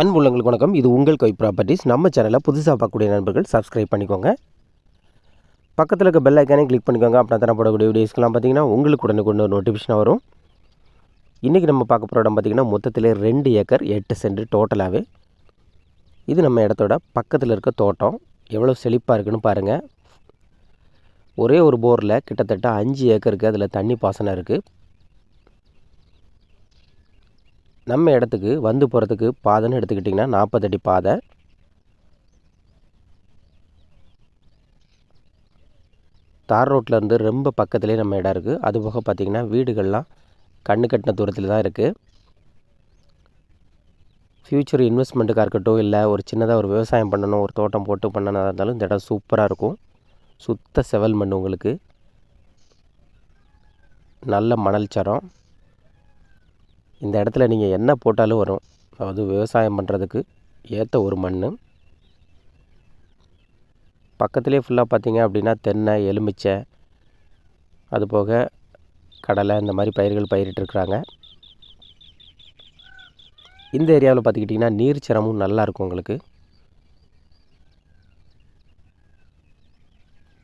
அன்புள்ளங்களுக்கு வணக்கம். இது உங்கள் கை ப்ராப்பர்ட்டிஸ் நம்ம சேனலை புதுசாக பார்க்கக்கூடிய நண்பர்கள் சப்ஸ்கிரைப் பண்ணிக்கோங்க. பக்கத்தில் இருக்க பெல் ஐக்கானே கிளிக் பண்ணிக்கோங்க. அப்படின்னா தான் போடக்கூடிய வீடியோஸ்க்கெலாம் பார்த்தீங்கன்னா உங்களுக்கு உடனே கொண்டு நோட்டிஃபிகேஷன் வரும். இன்றைக்கி நம்ம பார்க்க போகிற இடம் பார்த்திங்கன்னா மொத்தத்தில் ரெண்டு ஏக்கர் எட்டு சென்ட் டோட்டலாகவே இது நம்ம இடத்தோட பக்கத்தில் இருக்க தோட்டம். எவ்வளோ செழிப்பாக இருக்குன்னு பாருங்கள் ஒரே ஒரு போரில் கிட்டத்தட்ட அஞ்சு ஏக்கருக்கு அதில் தண்ணி பாசனம் இருக்குது நம்ம இடத்துக்கு வந்து போகிறதுக்கு பாதைன்னு எடுத்துக்கிட்டிங்கன்னா நாற்பதடி பாதை. தார் ரோட்டில் இருந்து ரொம்ப பக்கத்துலேயே நம்ம இடம் இருக்குது அது போக பார்த்திங்கன்னா வீடுகள்லாம் கண்ணு கட்டின தூரத்தில் தான் இருக்குது ஃப்யூச்சர் இன்வெஸ்ட்மெண்ட்டுக்காக இருக்கட்டும் இல்லை ஒரு சின்னதாக ஒரு விவசாயம் பண்ணணும் ஒரு தோட்டம் போட்டு பண்ணணும் இருந்தாலும் இந்த இடம் சூப்பராக இருக்கும். சுத்த செவல் மண் உங்களுக்கு. நல்ல மணல் சரம். இந்த இடத்துல நீங்கள் என்ன போட்டாலும் வரும். அதாவது விவசாயம் பண்ணுறதுக்கு ஏற்ற ஒரு மண் பக்கத்துலேயே ஃபுல்லாக பார்த்தீங்க அப்படின்னா தென்னை எலுமிச்சை அதுபோக கடலை இந்த மாதிரி பயிர்கள் பயிரிட்டுருக்குறாங்க இந்த ஏரியாவில் பார்த்துக்கிட்டிங்கன்னா நீர் சிரமும் நல்லாயிருக்கும் உங்களுக்கு.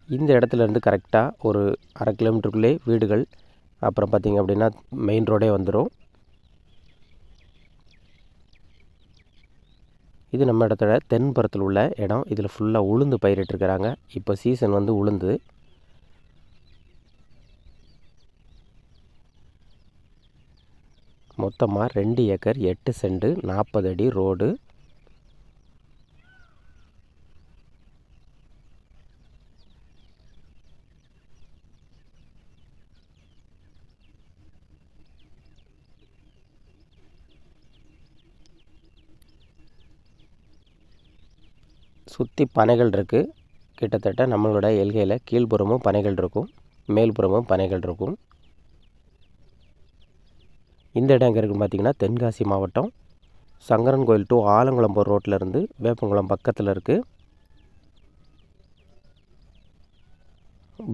இந்த இடத்துல இருந்து கரெக்டாக ஒரு அரை கிலோமீட்டருக்குள்ளே வீடுகள் அப்புறம் பார்த்திங்க அப்படின்னா மெயின் ரோடே வந்துடும் இது நம்ம இடத்தோட தென்புறத்தில் உள்ள இடம். இதில் ஃபுல்லாக உளுந்து பயிரிட்டுருக்கிறாங்க இப்போ சீசன் வந்து உளுந்து. மொத்தமாக ரெண்டு ஏக்கர் எட்டு செண்டு நாற்பது அடி ரோடு. சுற்றி பனைகள் இருக்குது கிட்டத்தட்ட நம்மளோட எல்கையில் கீழ்ப்புறமும் பனைகள் இருக்கும். மேல்புறமும் பனைகள் இருக்கும். இந்த இடம் எங்கே இருக்குன்னு பார்த்தீங்கன்னா தென்காசி மாவட்டம். சங்கரன் கோயில் டு ஆலங்குளம் போகிற ரோட்டில் இருந்து வேப்பங்குளம் பக்கத்தில் இருக்குது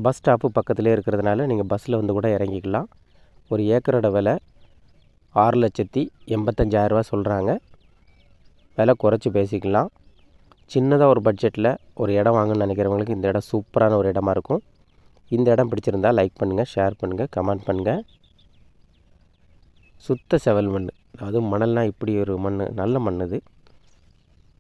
பஸ் ஸ்டாப்பு பக்கத்துலேயே இருக்கிறதுனால நீங்கள் பஸ்ஸில் வந்து கூட இறங்கிக்கலாம். ஒரு ஏக்கரோட விலை ஆறு லட்சத்தி எண்பத்தஞ்சாயிரரூவா சொல்கிறாங்க விலை குறைச்சி பேசிக்கலாம். சின்னதாக ஒரு பட்ஜெட்டில் ஒரு இடம் வாங்கணும்னு நினைக்கிறவங்களுக்கு இந்த இடம் சூப்பரான ஒரு இடமா இருக்கும். இந்த இடம் பிடிச்சிருந்தா லைக் பண்ணுங்கள் ஷேர் பண்ணுங்கள் கமெண்ட் பண்ணுங்கள் சுத்த செவல் மண் அதாவது மணல்னால் இப்படி ஒரு மண் நல்ல மண் இது.